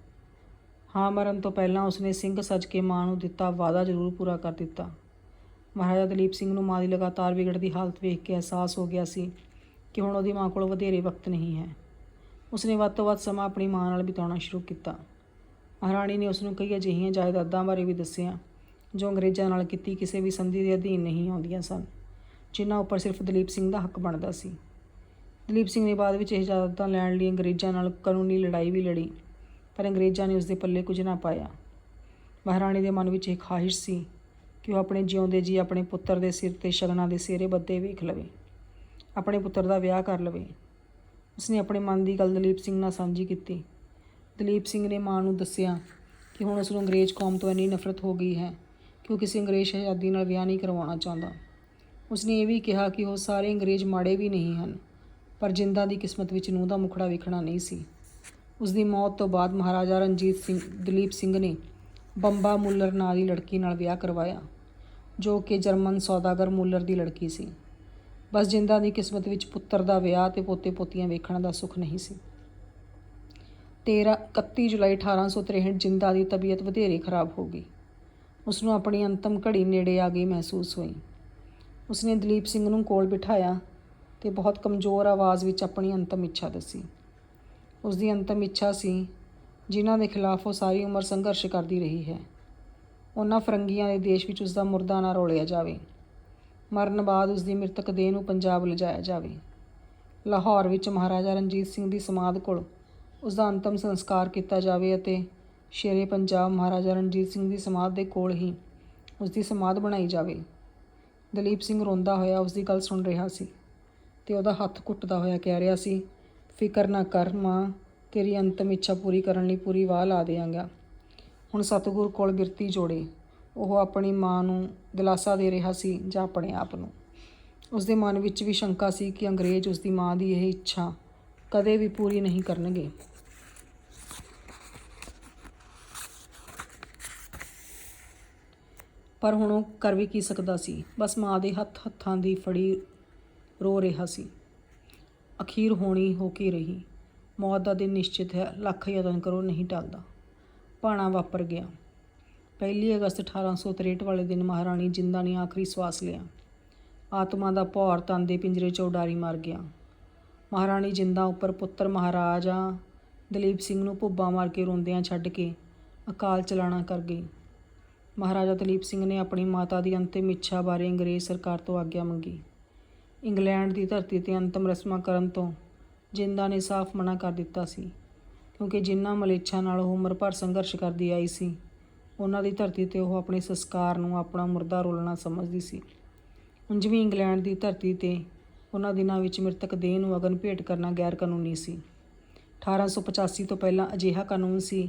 ਹਾਂ, ਮਰਨ ਤੋਂ ਪਹਿਲਾਂ ਉਸਨੇ ਸਿੰਘ ਸੱਜ ਕੇ ਮਾਂ ਨੂੰ ਦਿੱਤਾ ਵਾਅਦਾ ਜ਼ਰੂਰ ਪੂਰਾ ਕਰ ਦਿੱਤਾ। ਮਹਾਰਾਜਾ ਦਲੀਪ ਸਿੰਘ ਨੂੰ ਮਾਂ ਦੀ ਲਗਾਤਾਰ ਵਿਗੜਦੀ ਹਾਲਤ ਵੇਖ ਕੇ ਅਹਿਸਾਸ ਹੋ ਗਿਆ ਸੀ ਕਿ ਹੁਣ ਉਹਦੀ ਮਾਂ ਕੋਲ ਵਧੇਰੇ ਵਕਤ ਨਹੀਂ ਹੈ। ਉਸਨੇ ਵੱਧ ਤੋਂ ਵੱਧ ਸਮਾਂ ਆਪਣੀ ਮਾਂ ਨਾਲ ਬਿਤਾਉਣਾ ਸ਼ੁਰੂ ਕੀਤਾ। ਮਹਾਰਾਣੀ ਨੇ ਉਸ ਨੂੰ ਕਈ ਅਜਿਹੀਆਂ ਜਾਇਦਾਦਾਂ ਬਾਰੇ ਵੀ ਦੱਸਿਆ ਜੋ ਅੰਗਰੇਜ਼ਾਂ ਨਾਲ ਕੀਤੀ ਕਿਸੇ ਵੀ ਸੰਧੀ ਦੇ ਅਧੀਨ ਨਹੀਂ ਆਉਂਦੀਆਂ ਸਨ। ਜਿਨ੍ਹਾਂ ਉੱਪਰ ਸਿਰਫ ਦਲੀਪ ਸਿੰਘ ਦਾ ਹੱਕ ਬਣਦਾ ਸੀ। ਦਲੀਪ ਸਿੰਘ ਨੇ ਬਾਅਦ ਵਿੱਚ ਇਹ ਜਾਇਦਾਦਾਂ ਲੈਣ ਲਈ ਅੰਗਰੇਜ਼ਾਂ ਨਾਲ ਕਾਨੂੰਨੀ ਲੜਾਈ ਵੀ ਲੜੀ, ਪਰ ਅੰਗਰੇਜ਼ਾਂ ਨੇ ਉਸ ਦੇ ਪੱਲੇ ਕੁਝ ਨਾ ਪਾਇਆ। ਮਹਾਰਾਣੀ ਦੇ ਮਨ ਵਿੱਚ ਇਹ ਖਾਹਿਸ਼ ਸੀ ਕਿ ਉਹ ਆਪਣੇ ਜਿਉਂਦੇ ਜੀ ਆਪਣੇ ਪੁੱਤਰ ਦੇ ਸਿਰ ਤੇ ਸ਼ਗਨਾਂ ਦੇ ਸਿਹਰੇ ਬੱਦੇ ਵੇਖ ਲਵੇ, ਆਪਣੇ ਪੁੱਤਰ ਦਾ ਵਿਆਹ ਕਰ ਲਵੇ। ਉਸਨੇ ਆਪਣੇ ਮਨ ਦੀ ਗੱਲ ਦਲੀਪ ਸਿੰਘ ਨਾਲ ਸਾਂਝੀ ਕੀਤੀ। ਦਲੀਪ ਸਿੰਘ ਨੇ ਮਾਂ ਨੂੰ ਦੱਸਿਆ ਕਿ ਹੁਣ ਉਸ ਨੂੰ ਅੰਗਰੇਜ਼ ਕੌਮ ਤੋਂ ਇੰਨੀ ਨਫ਼ਰਤ ਹੋ ਗਈ ਹੈ ਕਿ ਉਹ ਕਿਸੇ ਅੰਗਰੇਜ਼ ਸ਼ਹਿਜ਼ਾਦੀ ਨਾਲ ਵਿਆਹ ਨਹੀਂ ਕਰਵਾਉਣਾ ਚਾਹੁੰਦਾ। ਉਸਨੇ ਇਹ ਵੀ ਕਿਹਾ ਕਿ ਉਹ ਸਾਰੇ ਅੰਗਰੇਜ਼ ਮਾੜੇ ਵੀ ਨਹੀਂ ਹਨ, ਪਰ ਜਿੰਦਾ ਦੀ ਕਿਸਮਤ ਵਿੱਚ ਨੂੰਹ ਦਾ ਮੁਖੜਾ ਵੇਖਣਾ ਨਹੀਂ ਸੀ। ਉਸ ਦੀ ਮੌਤ ਤੋਂ ਬਾਅਦ ਮਹਾਰਾਜਾ ਰਣਜੀਤ ਸਿੰਘ, ਦਲੀਪ ਸਿੰਘ ਨੇ ਬੰਬਾ ਮੁੱਲਰ ਨਾਂ ਦੀ ਲੜਕੀ ਨਾਲ ਵਿਆਹ ਕਰਵਾਇਆ, ਜੋ ਕਿ ਜਰਮਨ ਸੌਦਾਗਰ ਮੁੱਲਰ ਦੀ ਲੜਕੀ ਸੀ। ਬਸ ਜਿੰਦਾ ਦੀ ਕਿਸਮਤ ਵਿੱਚ ਪੁੱਤਰ ਦਾ ਵਿਆਹ ਤੇ ਪੋਤੇ ਪੋਤੀਆਂ ਵੇਖਣ ਦਾ ਸੁੱਖ ਨਹੀਂ ਸੀ। 13 31 ਜੁਲਾਈ 1863 ਜਿੰਦਾ ਦੀ ਤਬੀਅਤ ਵਧੇਰੇ ਖਰਾਬ ਹੋ ਗਈ। ਉਸ ਨੂੰ ਆਪਣੀ ਅੰਤਮ ਘੜੀ ਨੇੜੇ ਆ ਗਈ ਮਹਿਸੂਸ ਹੋਈ। ਉਸਨੇ ਦਲੀਪ ਸਿੰਘ ਨੂੰ ਕੋਲ ਬਿਠਾਇਆ ਤੇ ਬਹੁਤ ਕਮਜ਼ੋਰ ਆਵਾਜ਼ ਵਿੱਚ ਆਪਣੀ ਅੰਤਮ ਇੱਛਾ ਦੱਸੀ। ਉਸ ਦੀ ਅੰਤਮ ਇੱਛਾ ਸੀ, ਜਿਨ੍ਹਾਂ ਦੇ ਖਿਲਾਫ ਉਹ ਸਾਰੀ ਉਮਰ ਸੰਘਰਸ਼ ਕਰਦੀ ਰਹੀ ਹੈ। ਉਹਨਾਂ ਫਰੰਗੀਆਂ ਦੇ ਦੇਸ਼ ਵਿੱਚ ਉਸ ਦਾ ਮੁਰਦਾ ਨਾ ਰੋਲਿਆ ਜਾਵੇ। ਮਰਨ ਬਾਅਦ ਉਸ ਦੀ ਮ੍ਰਿਤਕ ਦੇਹ ਨੂੰ ਪੰਜਾਬ ਲਿਜਾਇਆ ਜਾਵੇ। ਲਾਹੌਰ ਵਿੱਚ ਮਹਾਰਾਜਾ ਰਣਜੀਤ ਸਿੰਘ ਦੀ ਸਮਾਧ ਕੋਲ ਉਸ ਦਾ ਅੰਤਮ ਸੰਸਕਾਰ ਕੀਤਾ ਜਾਵੇ ਅਤੇ ਸ਼ੇਰੇ ਪੰਜਾਬ ਮਹਾਰਾਜਾ ਰਣਜੀਤ ਸਿੰਘ ਦੀ ਸਮਾਧ ਦੇ ਕੋਲ ਹੀ ਉਸ ਦੀ ਸਮਾਧ ਬਣਾਈ ਜਾਵੇ। ਦਲੀਪ ਸਿੰਘ ਰੋਂਦਾ ਹੋਇਆ ਉਸ ਦੀ ਗੱਲ ਸੁਣ ਰਿਹਾ ਸੀ ਤੇ ਉਹਦਾ ਹੱਥ ਘੁੱਟਦਾ ਹੋਇਆ ਕਹਿ ਰਿਹਾ ਸੀ, ਫਿਕਰ ਨਾ ਕਰ ਮਾਂ, ਤੇਰੀ ਅੰਤਮ ਇੱਛਾ ਪੂਰੀ ਕਰਨ ਲਈ ਪੂਰੀ ਵਾਹ ਲਾ ਦੇਵਾਂਗਾ। ਹੁਣ ਸਤਿਗੁਰ ਕੋਲ ਬਿਰਤੀ ਜੋੜੇ। ਉਹ ਆਪਣੀ ਮਾਂ ਨੂੰ ਦਿਲਾਸਾ ਦੇ ਰਿਹਾ ਸੀ ਜਾਂ ਆਪਣੇ ਆਪ ਨੂੰ। ਉਸ ਦੇ ਮਨ ਵਿੱਚ ਵੀ ਸ਼ੰਕਾ ਸੀ ਕਿ ਅੰਗਰੇਜ਼ ਉਸ ਦੀ ਮਾਂ ਦੀ ਇਹ ਇੱਛਾ ਕਦੇ ਵੀ ਪੂਰੀ ਨਹੀਂ ਕਰਨਗੇ। ਪਰ ਹੁਣ ਉਹ ਕਰ ਵੀ ਕੀ ਸਕਦਾ ਸੀ? ਬਸ ਮਾਂ ਦੇ ਹੱਥ ਹੱਥਾਂ ਦੀ ਫੜੀ ਰੋ ਰਿਹਾ ਸੀ। ਅਖੀਰ ਹੋਣੀ ਹੋ ਕੇ ਰਹੀ। ਮੌਤ ਦਾ ਦਿਨ ਨਿਸ਼ਚਿਤ ਹੈ। ਲੱਖ ਯਤਨ ਕਰੋ, ਨਹੀਂ ਟਲਦਾ। ਭਾਣਾ ਵਾਪਰ ਗਿਆ। 1 ਅਗਸਤ 1863 ਵਾਲੇ ਦਿਨ ਮਹਾਰਾਣੀ ਜਿੰਦਾ ਨੇ ਆਖਰੀ ਸਵਾਸ ਲਿਆ। ਆਤਮਾ ਦਾ ਭੌਰ ਤਨ ਦੇ ਪਿੰਜਰੇ 'ਚੋਂ ਉਡਾਰੀ ਮਾਰ ਗਿਆ। ਮਹਾਰਾਣੀ ਜਿੰਦਾ ਉੱਪਰ ਪੁੱਤਰ ਮਹਾਰਾਜਾ ਦਲੀਪ ਸਿੰਘ ਨੂੰ ਭੁੱਬਾ ਮਾਰ ਕੇ ਰੋਂਦਿਆਂ ਛੱਡ ਕੇ ਅਕਾਲ ਚਲਾਣਾ ਕਰ ਗਈ। ਮਹਾਰਾਜਾ ਦਲੀਪ ਸਿੰਘ ਨੇ ਆਪਣੀ ਮਾਤਾ ਦੀ ਅੰਤਿਮ ਇੱਛਾ ਬਾਰੇ ਅੰਗਰੇਜ਼ ਸਰਕਾਰ ਤੋਂ ਆਗਿਆ ਮੰਗੀ। ਇੰਗਲੈਂਡ ਦੀ ਧਰਤੀ ਤੇ ਅੰਤਮ ਰਸਮਾਂ ਕਰਨ ਤੋਂ ਜਿੰਦਾ ਨੇ ਸਾਫ਼ ਮਨਾ ਕਰ ਦਿੱਤਾ ਸੀ, ਕਿਉਂਕਿ ਜਿਨ੍ਹਾਂ ਮਲੇਛਾਂ ਨਾਲ ਉਹ ਉਮਰ ਭਰ ਸੰਘਰਸ਼ ਕਰਦੀ ਆਈ ਸੀ, ਉਹਨਾਂ ਦੀ ਧਰਤੀ ਤੇ ਉਹ ਆਪਣੇ ਸੰਸਕਾਰ ਨੂੰ ਆਪਣਾ ਮੁਰਦਾ ਰੋਲਣਾ ਸਮਝਦੀ ਸੀ। ਉਂਝ ਵੀ ਇੰਗਲੈਂਡ ਦੀ ਧਰਤੀ ਤੇ ਉਹਨਾਂ ਦਿਨਾਂ ਵਿੱਚ ਮ੍ਰਿਤਕ ਦੇਹ ਨੂੰ ਅਗਨ ਭੇਟ ਕਰਨਾ ਗੈਰ ਕਾਨੂੰਨੀ ਸੀ 1885 ਤੋਂ ਪਹਿਲਾਂ ਅਜਿਹਾ ਕਾਨੂੰਨ ਸੀ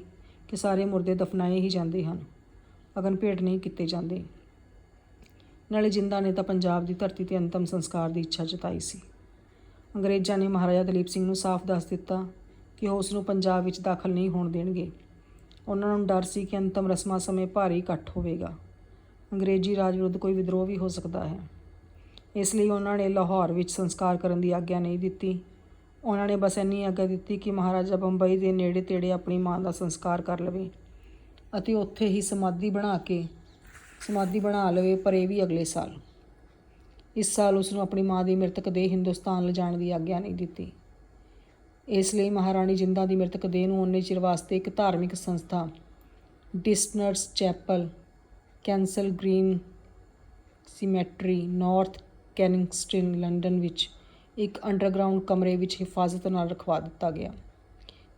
ਕਿ ਸਾਰੇ ਮੁਰਦੇ ਦਫਨਾਏ ਹੀ ਜਾਂਦੇ ਹਨ। ਅਗਨ ਭੇਟ ਨਹੀਂ ਕੀਤੇ ਜਾਂਦੇ। ਨਾਲੇ ਜਿੰਦਾ ਨੇ ਤਾਂ ਪੰਜਾਬ ਦੀ ਧਰਤੀ ਤੇ ਅੰਤਮ ਸੰਸਕਾਰ ਦੀ ਇੱਛਾ ਜਤਾਈ ਸੀ। ਅੰਗਰੇਜ਼ਾਂ ਨੇ ਮਹਾਰਾਜਾ ਦਲੀਪ ਸਿੰਘ ਨੂੰ ਸਾਫ਼ ਦੱਸ ਦਿੱਤਾ ਕਿ ਉਹ ਉਸ ਨੂੰ ਪੰਜਾਬ ਵਿੱਚ ਦਾਖਲ ਨਹੀਂ ਹੋਣ ਦੇਣਗੇ। ਉਹਨਾਂ ਨੂੰ ਡਰ ਸੀ ਕਿ ਅੰਤਮ ਰਸਮਾਂ ਸਮੇਂ ਭਾਰੀ ਇਕੱਠ ਹੋਵੇਗਾ। ਅੰਗਰੇਜ਼ੀ ਰਾਜ ਵਿਰੁੱਧ ਕੋਈ ਵਿਦਰੋਹ ਵੀ ਹੋ ਸਕਦਾ ਹੈ। ਇਸ ਲਈ ਉਹਨਾਂ ਨੇ ਲਾਹੌਰ ਵਿੱਚ ਸੰਸਕਾਰ ਕਰਨ ਦੀ ਆਗਿਆ ਨਹੀਂ ਦਿੱਤੀ। ਉਹਨਾਂ ਨੇ ਬਸ ਇੰਨੀ ਆਗਿਆ ਦਿੱਤੀ ਕਿ ਮਹਾਰਾਜਾ ਬੰਬਈ ਦੇ ਨੇੜੇ ਤੇੜੇ ਆਪਣੀ ਮਾਂ ਦਾ ਸੰਸਕਾਰ ਕਰ ਲਵੇ। ਅਤੇ ਉੱਥੇ ਹੀ ਸਮਾਧੀ ਬਣਾ ਕੇ ਸਮਾਧੀ ਬਣਾ ਲਵੇ, ਪਰ ਇਹ ਵੀ ਅਗਲੇ ਸਾਲ। ਇਸ ਸਾਲ ਉਸ ਨੂੰ ਆਪਣੀ ਮਾਂ ਦੀ ਮ੍ਰਿਤਕ ਦੇਹ ਹਿੰਦੁਸਤਾਨ ਲਿਜਾਣ ਦੀ ਆਗਿਆ ਨਹੀਂ ਦਿੱਤੀ। ਇਸ ਲਈ ਮਹਾਰਾਣੀ ਜਿੰਦਾ ਦੀ ਮ੍ਰਿਤਕ ਦੇਹ ਨੂੰ ਉਹਨੇ ਚਿਰ ਵਾਸਤੇ ਇੱਕ ਧਾਰਮਿਕ ਸੰਸਥਾ Dissenters Chapel, Kensal Green Cemetery, North Kensington, London ਵਿੱਚ ਇੱਕ ਅੰਡਰਗਰਾਉਂਡ ਕਮਰੇ ਵਿੱਚ ਹਿਫਾਜ਼ਤ ਨਾਲ ਰਖਵਾ ਦਿੱਤਾ ਗਿਆ।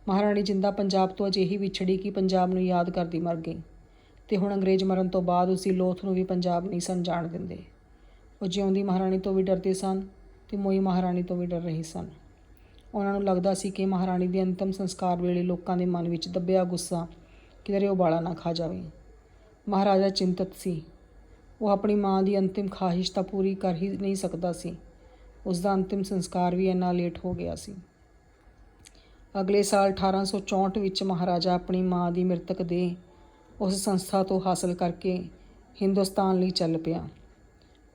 ਮਹਾਰਾਣੀ ਜਿੰਦਾ ਪੰਜਾਬ ਤੋਂ ਅਜਿਹੀ ਵਿਛੜੀ ਕਿ ਪੰਜਾਬ ਨੂੰ ਯਾਦ ਕਰਦੀ ਮਰ ਗਈ। ਤੇ ਹੁਣ ਅੰਗਰੇਜ਼ ਮਰਨ ਤੋਂ ਬਾਅਦ ਉਸੀ ਲੋਥ ਨੂੰ ਵੀ ਪੰਜਾਬ ਨਹੀਂ ਸਨ ਜਾਣ ਦਿੰਦੇ। ਉਹ ਜਿਉਂਦੀ ਮਹਾਰਾਣੀ ਤੋਂ ਵੀ ਡਰਦੇ ਸਨ ਤੇ ਮੋਈ ਮਹਾਰਾਣੀ ਤੋਂ ਵੀ ਡਰ ਰਹੇ ਸਨ। ਉਹਨਾਂ ਨੂੰ ਲੱਗਦਾ ਸੀ ਕਿ ਮਹਾਰਾਣੀ ਦੇ ਅੰਤਮ ਸੰਸਕਾਰ ਵੇਲੇ ਲੋਕਾਂ ਦੇ ਮਨ ਵਿੱਚ ਦੱਬਿਆ ਗੁੱਸਾ ਕਿਧਰੇ ਉਬਾਲਾ ਨਾ ਖਾ ਜਾਵੇ। ਮਹਾਰਾਜਾ ਚਿੰਤਤ ਸੀ। ਉਹ ਆਪਣੀ ਮਾਂ ਦੀ ਅੰਤਿਮ ਖਾਹਿਸ਼ ਤਾਂ ਪੂਰੀ ਕਰ ਹੀ ਨਹੀਂ ਸਕਦਾ ਸੀ। ਉਸ ਦਾ ਅੰਤਿਮ ਸੰਸਕਾਰ ਵੀ ਇੰਨਾ ਲੇਟ ਹੋ ਗਿਆ ਸੀ। ਅਗਲੇ ਸਾਲ 1864 ਵਿੱਚ ਮਹਾਰਾਜਾ ਆਪਣੀ ਮਾਂ ਦੀ ਮ੍ਰਿਤਕ ਦੇਹ ਉਸ ਸੰਸਥਾ ਤੋਂ ਹਾਸਲ ਕਰਕੇ ਹਿੰਦੁਸਤਾਨ ਲਈ ਚੱਲ ਪਿਆ।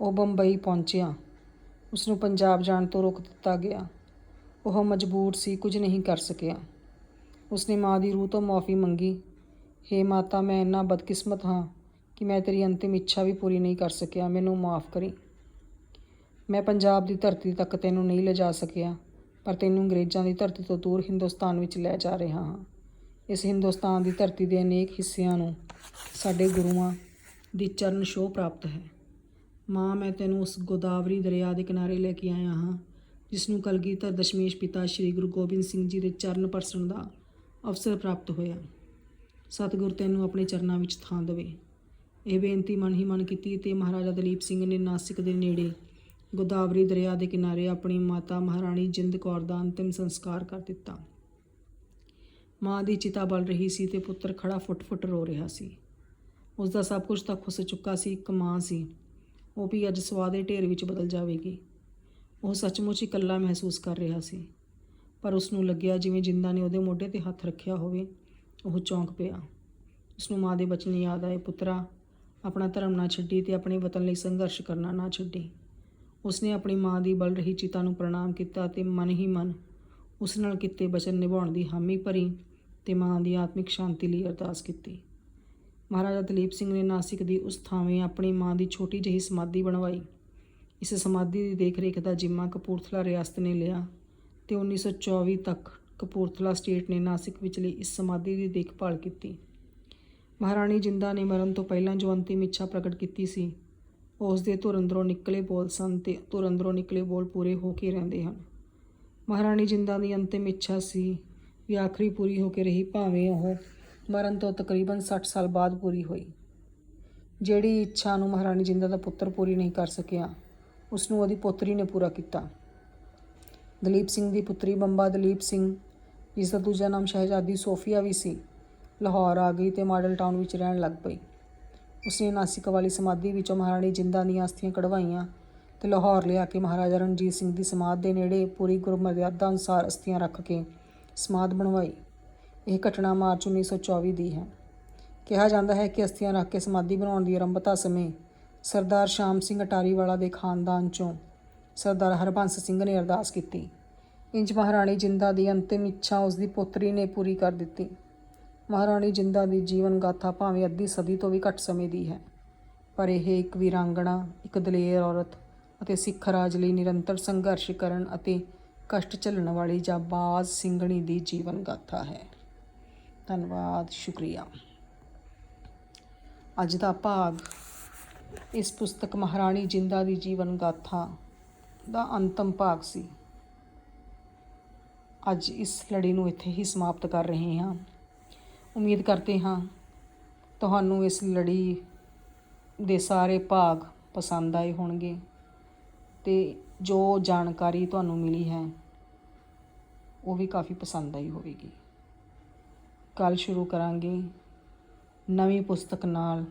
ਉਹ ਬੰਬਈ ਪਹੁੰਚਿਆ। ਉਸ ਨੂੰ ਪੰਜਾਬ ਜਾਣ ਤੋਂ ਰੋਕ ਦਿੱਤਾ ਗਿਆ। ਉਹ ਮਜਬੂਰ ਸੀ, ਕੁਝ ਨਹੀਂ ਕਰ ਸਕਿਆ। ਉਸਨੇ ਮਾਂ ਦੀ ਰੂਹ ਤੋਂ ਮਾਫੀ ਮੰਗੀ। ਹੇ ਮਾਤਾ, ਮੈਂ ਇੰਨਾ ਬਦਕਿਸਮਤ ਹਾਂ ਕਿ ਮੈਂ ਤੇਰੀ ਅੰਤਿਮ ਇੱਛਾ ਵੀ ਪੂਰੀ ਨਹੀਂ ਕਰ ਸਕਿਆ। ਮੈਨੂੰ ਮਾਫ ਕਰੀ। ਮੈਂ ਪੰਜਾਬ ਦੀ ਧਰਤੀ ਤੱਕ ਤੈਨੂੰ ਨਹੀਂ ਲਿਜਾ ਸਕਿਆ। ਪਰ ਤੈਨੂੰ ਅੰਗਰੇਜ਼ਾਂ ਦੀ ਧਰਤੀ ਤੋਂ ਦੂਰ ਹਿੰਦੁਸਤਾਨ ਵਿੱਚ ਲੈ ਜਾ ਰਿਹਾ ਹਾਂ। ਇਸ ਹਿੰਦੁਸਤਾਨ ਦੀ ਧਰਤੀ ਦੇ ਅਨੇਕ ਹਿੱਸਿਆਂ ਨੂੰ ਸਾਡੇ ਗੁਰੂਆਂ ਦੀ ਚਰਨ ਛੋਹ ਪ੍ਰਾਪਤ ਹੈ। ਮਾਂ, ਮੈਂ ਤੈਨੂੰ ਉਸ ਗੋਦਾਵਰੀ ਦਰਿਆ ਦੇ ਕਿਨਾਰੇ ਲੈ ਕੇ ਆਇਆ ਹਾਂ ਜਿਸ ਨੂੰ ਕਲਗੀਧਰ ਦਸ਼ਮੇਸ਼ ਪਿਤਾ ਸ੍ਰੀ ਗੁਰੂ ਗੋਬਿੰਦ ਸਿੰਘ ਜੀ ਦੇ ਚਰਨ ਪਰਸਣ ਦਾ ਅਵਸਰ ਪ੍ਰਾਪਤ ਹੋਇਆ। ਸਤਿਗੁਰ ਤੈਨੂੰ ਆਪਣੇ ਚਰਨਾਂ ਵਿੱਚ ਥਾਂ ਦੇਵੇ। ਇਹ ਬੇਨਤੀ ਮਨ ਹੀ ਮਨ ਕੀਤੀ ਤੇ ਮਹਾਰਾਜਾ ਦਲੀਪ ਸਿੰਘ ਨੇ ਨਾਸਿਕ ਦੇ ਨੇੜੇ ਗੋਦਾਵਰੀ ਦਰਿਆ ਦੇ ਕਿਨਾਰੇ ਆਪਣੀ ਮਾਤਾ ਮਹਾਰਾਣੀ ਜਿੰਦ ਕੌਰ ਦਾ ਅੰਤਿਮ ਸੰਸਕਾਰ ਕਰ ਦਿੱਤਾ। ਮਾਂ ਦੀ ਚਿਤਾ ਬਲ ਰਹੀ ਸੀ ਤੇ ਪੁੱਤਰ ਖੜਾ ਫੁੱਟ-ਫੁੱਟ ਰੋ ਰਿਹਾ ਸੀ। ਉਸ ਦਾ ਸਭ ਕੁਝ ਤਾਂ ਖੁੱਸ ਚੁੱਕਾ ਸੀ, ਇੱਕ ਮਾਂ ਸੀ। ਉਹ ਵੀ ਅੱਜ ਸਵਾਦ ਦੇ ਢੇਰ ਵਿੱਚ ਬਦਲ ਜਾਵੇਗੀ। ਉਹ ਸੱਚਮੁੱਚ ਇਕੱਲਾ ਮਹਿਸੂਸ ਕਰ ਰਿਹਾ ਸੀ। ਪਰ ਉਸ ਨੂੰ ਲੱਗਿਆ ਜਿਵੇਂ ਜਿੰਦਾ ਨੇ ਉਹਦੇ ਮੋਢੇ ਤੇ ਹੱਥ ਰੱਖਿਆ ਹੋਵੇ, ਉਹ ਚੌਂਕ ਪਿਆ। ਉਸ ਨੂੰ ਮਾਂ ਦੇ ਬਚਨ ਯਾਦ ਆਏ, ਪੁੱਤਰਾ, ਆਪਣਾ ਧਰਮ ਨਾ ਛੱਡੀ ਤੇ ਆਪਣੇ ਵਤਨ ਲਈ ਸੰਘਰਸ਼ ਕਰਨਾ ਨਾ ਛੱਡੀ। ਉਸਨੇ ਆਪਣੀ ਮਾਂ ਦੀ ਬਲ ਰਹੀ ਚਿਤਾ ਨੂੰ ਪ੍ਰਣਾਮ ਕੀਤਾ ਤੇ ਮਨ ਹੀ ਮਨ ਉਸ ਨਾਲ ਕੀਤੇ ਬਚਨ ਨਿਭਾਉਣ ਦੀ ਹਾਮੀ ਭਰੀ ਤੇ ਮਾਂ ਦੀ ਆਤਮਿਕ ਸ਼ਾਂਤੀ ਲਈ ਅਰਦਾਸ ਕੀਤੀ। ਮਹਾਰਾਜਾ ਦਲੀਪ ਸਿੰਘ ਨੇ ਨਾਸਿਕ ਦੀ ਉਸ ਥਾਵੇਂ ਆਪਣੀ ਮਾਂ ਦੀ ਛੋਟੀ ਜਿਹੀ ਸਮਾਧੀ ਬਣਵਾਈ। ਇਸ ਸਮਾਧੀ ਦੀ ਦੇਖਰੇਖ ਦਾ ਜਿੰਮਾ ਕਪੂਰਥਲਾ ਰਿਆਸਤ ਨੇ ਲਿਆ ਤੇ 1924 ਤੱਕ ਕਪੂਰਥਲਾ ਸਟੇਟ ਨੇ ਨਾਸਿਕ ਵਿਚਲੀ ਇਸ ਸਮਾਧੀ ਦੀ ਦੇਖਭਾਲ ਕੀਤੀ। ਮਹਾਰਾਣੀ ਜਿੰਦਾ ਨੇ ਮਰਨ ਤੋਂ ਪਹਿਲਾਂ ਜੋ ਅੰਤਿਮ ਇੱਛਾ ਪ੍ਰਗਟ ਕੀਤੀ ਸੀ। ਉਸ ਦੇ ਧੁਰ ਅੰਦਰੋਂ ਨਿਕਲੇ ਬੋਲ ਸਨ ਤੇ ਧੁਰ ਅੰਦਰੋਂ ਨਿਕਲੇ ਬੋਲ ਪੂਰੇ ਹੋ ਕੇ ਰਹਿੰਦੇ ਹਨ। ਮਹਾਰਾਣੀ ਜਿੰਦਾ ਦੀ ਅੰਤਿਮ ਇੱਛਾ ਸੀ ਵੀ ਆਖਰੀ ਪੂਰੀ ਹੋ ਕੇ ਰਹੀ, ਭਾਵੇਂ ਉਹ ਮਰਨ ਤੋਂ ਤਕਰੀਬਨ 60 ਸਾਲ ਬਾਅਦ ਪੂਰੀ ਹੋਈ। ਜਿਹੜੀ ਇੱਛਾ ਨੂੰ ਮਹਾਰਾਣੀ ਜਿੰਦਾ ਦਾ ਪੁੱਤਰ ਪੂਰੀ ਨਹੀਂ ਕਰ ਸਕਿਆ ਉਸ ਨੂੰ ਉਹਦੀ ਪੁੱਤਰੀ ਨੇ ਪੂਰਾ ਕੀਤਾ। ਦਲੀਪ ਸਿੰਘ ਦੀ ਪੁੱਤਰੀ ਬੰਬਾ ਦਲੀਪ ਸਿੰਘ ਜਿਸ ਦਾ ਦੂਜਾ ਨਾਮ ਸ਼ਹਿਜ਼ਾਦੀ ਸੋਫੀਆ ਵੀ ਸੀ, ਲਾਹੌਰ ਆ ਗਈ ਤੇ ਮਾਡਲ ਟਾਊਨ ਵਿੱਚ ਰਹਿਣ ਲੱਗ ਪਈ। ਉਸਨੇ ਨਾਸਿਕ ਵਾਲੀ ਸਮਾਧੀ ਵਿੱਚੋਂ ਮਹਾਰਾਣੀ ਜਿੰਦਾ ਦੀਆਂ ਅਸਥੀਆਂ ਕਢਵਾਈਆਂ ਤੇ ਲਾਹੌਰ ਲਿਆ ਕੇ ਮਹਾਰਾਜਾ ਰਣਜੀਤ ਸਿੰਘ ਦੀ ਸਮਾਧ ਦੇ ਨੇੜੇ ਪੂਰੀ ਗੁਰਮਰਿਆਦਾ ਅਨੁਸਾਰ ਅਸਥੀਆਂ ਰੱਖ ਕੇ ਸਮਾਧ ਬਣਵਾਈ। ਇਹ ਘਟਨਾ ਮਾਰਚ 1924 ਦੀ ਹੈ। ਕਿਹਾ ਜਾਂਦਾ ਹੈ ਕਿ ਅਸਥੀਆਂ ਰੱਖ ਕੇ ਸਮਾਧੀ ਬਣਾਉਣ ਦੀ ਆਰੰਭਤਾ ਸਮੇਂ ਸਰਦਾਰ ਸ਼ਾਮ ਸਿੰਘ ਅਟਾਰੀਵਾਲਾ ਦੇ ਖਾਨਦਾਨ ਚੋਂ ਸਰਦਾਰ ਹਰਬੰਸ ਸਿੰਘ ਨੇ ਅਰਦਾਸ ਕੀਤੀ। ਇੰਜ ਮਹਾਰਾਣੀ ਜਿੰਦਾ ਦੀ ਅੰਤਿਮ ਇੱਛਾ ਉਸ ਦੀ ਪੁੱਤਰੀ ਨੇ ਪੂਰੀ ਕਰ ਦਿੱਤੀ। ਮਹਾਰਾਣੀ ਜਿੰਦਾ ਦੀ ਜੀਵਨ ਗਾਥਾ ਭਾਵੇਂ ਅੱਧੀ ਸਦੀ ਤੋਂ ਵੀ ਘੱਟ ਸਮੇਂ ਦੀ ਹੈ। ਪਰ ਇਹ ਇੱਕ ਵੀਰਾਂਗਣਾ, ਇੱਕ ਦਲੇਰ ਔਰਤ ਅਤੇ ਸਿੱਖ ਰਾਜ ਲਈ ਨਿਰੰਤਰ ਸੰਘਰਸ਼ ਕਰਨ ਅਤੇ ਕਸ਼ਟ ਝੱਲਣ ਵਾਲੀ ਜਾਬਾਜ਼ ਸਿੰਘਣੀ ਦੀ ਜੀਵਨ ਗਾਥਾ ਹੈ। ਧੰਨਵਾਦ, ਸ਼ੁਕਰੀਆ। ਅੱਜ ਦਾ ਭਾਗ ਇਸ ਪੁਸਤਕ ਮਹਾਰਾਣੀ ਜਿੰਦਾ ਦੀ ਜੀਵਨ ਗਾਥਾ ਦਾ ਅੰਤਮ ਭਾਗ ਸੀ। ਅੱਜ ਇਸ ਲੜੀ ਨੂੰ ਇੱਥੇ ਹੀ ਸਮਾਪਤ ਕਰ ਰਹੇ ਹਾਂ। ਉਮੀਦ ਕਰਦੇ ਹਾਂ ਤੁਹਾਨੂੰ ਇਸ ਲੜੀ ਦੇ ਸਾਰੇ ਭਾਗ ਪਸੰਦ ਆਏ ਹੋਣਗੇ ਤੇ ਜੋ ਜਾਣਕਾਰੀ ਤੁਹਾਨੂੰ ਮਿਲੀ ਹੈ, ਉਹ ਵੀ ਕਾਫੀ ਪਸੰਦ ਆਈ ਹੋਵੇਗੀ। ਕੱਲ ਸ਼ੁਰੂ ਕਰਾਂਗੇ ਨਵੀਂ ਪੁਸਤਕ ਨਾਲ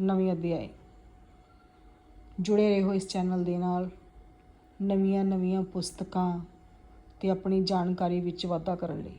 ਨਵੇਂ ਅਧਿਆਇ ਜੁੜੇ ਰਹੋ ਇਸ ਚੈਨਲ ਦੇ ਨਾਲ। ਨਵੀਆਂ ਨਵੀਆਂ ਪੁਸਤਕਾਂ ਤੇ ਆਪਣੀ ਜਾਣਕਾਰੀ ਵਿੱਚ ਵਾਧਾ ਕਰਨ ਲਈ।